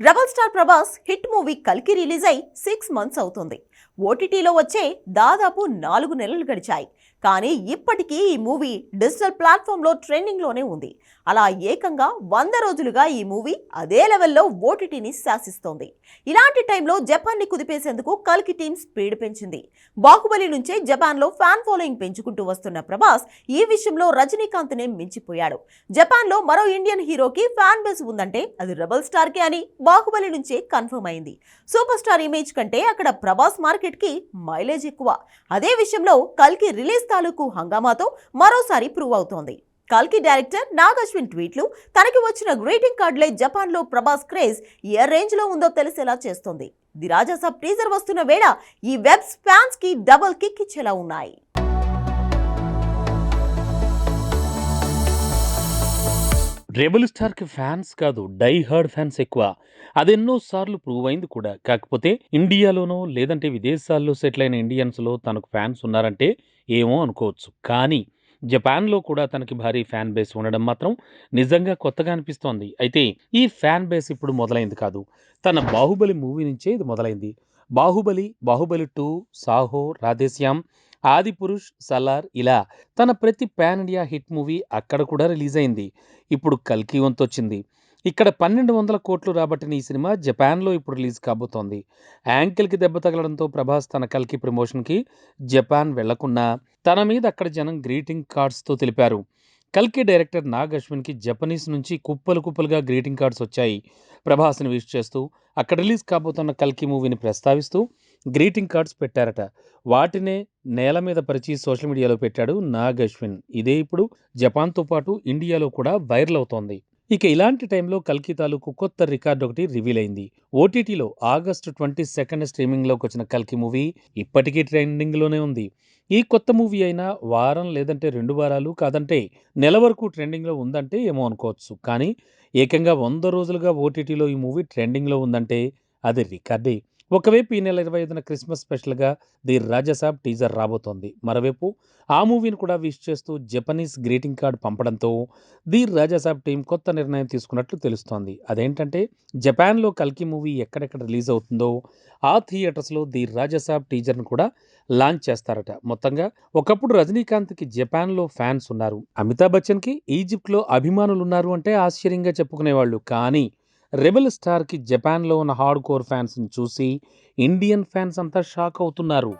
Rebel star Prabhas hit movie కల్కి release అయి six months అవుతుంది. ఓటీటీలో వచ్చే దాదాపు నాలుగు నెలలు గడిచాయి. కానీ ఇప్పటికీ ఈ మూవీ డిజిటల్ ప్లాట్ఫామ్లో ట్రెండింగ్లోనే ఉంది. అలా ఏకంగా వంద రోజులుగా ఈ మూవీ అదే లెవెల్లో ఓటీటీని శాసిస్తోంది. ఇలాంటి టైంలో జపాన్ని కుదిపేసేందుకు కల్కి టీం స్పీడ్ పెంచింది. బాహుబలి నుంచే జపాన్లో ఫ్యాన్ ఫాలోయింగ్ పెంచుకుంటూ వస్తున్న ప్రభాస్ ఈ విషయంలో రజనీకాంత్నే మించిపోయాడు. జపాన్లో మరో ఇండియన్ హీరోకి ఫ్యాన్ బేస్ ఉందంటే అది రెబల్ స్టార్కే అని బాహుబలి నుంచే కన్ఫర్మ్ అయింది. సూపర్ స్టార్ ఇమేజ్ కంటే అక్కడ ప్రభాస్ మార్కెట్కి మైలేజ్ ఎక్కువ. అదే విషయంలో కల్కి రిలీజ్ తాలూకు హంగామాతో మరోసారి ప్రూవ్ అవుతోంది. కల్కి డైరెక్టర్ నాగ్ అశ్విన్ ట్వీట్లు తనకి వచ్చిన గ్రీటింగ్ కార్డులే జపాన్లో ప్రభాస్ క్రేజ్ ఏ రేంజ్లో ఉందో తెలిసేలా చేస్తోంది. ది రాజాసాబ్ టీజర్ వస్తున్న వేళ ఈ వెబ్స్ ఫ్యాన్స్కి డబుల్ కిక్ ఇచ్చేలా ఉన్నాయి. రెబల్ స్టార్కి ఫ్యాన్స్ కాదు డై హార్డ్ ఫ్యాన్స్ ఎక్కువ. అది ఎన్నోసార్లు ప్రూవ్ అయింది కూడా. కాకపోతే ఇండియాలోనో లేదంటే విదేశాల్లో సెటిల్ అయిన ఇండియన్స్లో తనకు ఫ్యాన్స్ ఉన్నారంటే ఏమో అనుకోవచ్చు. కానీ జపాన్లో కూడా తనకి భారీ ఫ్యాన్ బేస్ ఉండడం మాత్రం నిజంగా కొత్తగా అనిపిస్తోంది. అయితే ఈ ఫ్యాన్ బేస్ ఇప్పుడు మొదలైంది కాదు. తన బాహుబలి మూవీ నుంచే ఇది మొదలైంది. బాహుబలి బాహుబలి టూ సాహో రాధేశ్యామ్ ఆదిపురుష్ సలార్ ఇలా తన ప్రతి పాన్ ఇండియా హిట్ మూవీ అక్కడ కూడా రిలీజ్ అయింది ఇప్పుడు కల్కి వంతు వచ్చింది ఇక్కడ పన్నెండు వందల కోట్లు రాబట్టిన ఈ సినిమా జపాన్లో ఇప్పుడు రిలీజ్ కాబోతోంది. యాంకిల్కి దెబ్బ తగలడంతో ప్రభాస్ తన కల్కి ప్రమోషన్కి జపాన్ వెళ్ళకుండా తన మీద అక్కడ జనం గ్రీటింగ్ కార్డ్స్తో తెలిపారు. కల్కి డైరెక్టర్ నాగ్ అశ్విన్కి జపనీస్ నుంచి కుప్పలు కుప్పలుగా గ్రీటింగ్ కార్డ్స్ వచ్చాయి. ప్రభాస్ని విష్ చేస్తూ అక్కడ రిలీజ్ కాబోతున్న కల్కి మూవీని ప్రస్తావిస్తూ గ్రీటింగ్ కార్డ్స్ పెట్టారట. వాటినే నేల మీద పరిచి సోషల్ మీడియాలో పెట్టాడు నాగ్ అశ్విన్ ఇదే ఇప్పుడు జపాన్తో పాటు ఇండియాలో కూడా వైరల్ అవుతోంది. ఇక ఇలాంటి టైంలో కల్కి తాలూకు కొత్త రికార్డు ఒకటి రివీల్ అయింది. ఓటీటీలో ఆగస్టు ట్వంటీ సెకండ్ స్ట్రీమింగ్లోకి వచ్చిన కల్కి మూవీ ఇప్పటికీ ట్రెండింగ్లోనే ఉంది. ఈ కొత్త మూవీ అయినా వారం లేదంటే రెండు వారాలు కాదంటే నెల వరకు ట్రెండింగ్లో ఉందంటే ఏమో అనుకోవచ్చు. కానీ ఏకంగా వంద రోజులుగా ఓటీటీలో ఈ మూవీ ట్రెండింగ్లో ఉందంటే అది రికార్డే. ఒకవైపు ఈ నెల ఇరవై ఐదున క్రిస్మస్ స్పెషల్గా ది రాజాసాబ్ టీజర్ రాబోతోంది. మరోవైపు ఆ మూవీని కూడా విష్ చేస్తూ జపనీస్ గ్రీటింగ్ కార్డ్ పంపడంతో ది రాజాసాబ్ టీం కొత్త నిర్ణయం తీసుకున్నట్లు తెలుస్తోంది. అదేంటంటే జపాన్లో కల్కి మూవీ ఎక్కడెక్కడ రిలీజ్ అవుతుందో ఆ థియేటర్స్లో ది రాజాసాబ్ టీజర్ను కూడా లాంచ్ చేస్తారట. మొత్తంగా ఒకప్పుడు రజనీకాంత్కి జపాన్లో ఫ్యాన్స్ ఉన్నారు. అమితాబ్ బచ్చన్కి ఈజిప్ట్లో అభిమానులు ఉన్నారు అంటే ఆశ్చర్యంగా చెప్పుకునేవాళ్ళు. కానీ రెబెల్ స్టార్కి జపాన్లో ఉన్న హార్డ్ కోర్ ఫ్యాన్స్ని చూసి ఇండియన్ ఫ్యాన్స్ అంతా షాక్ అవుతున్నారు.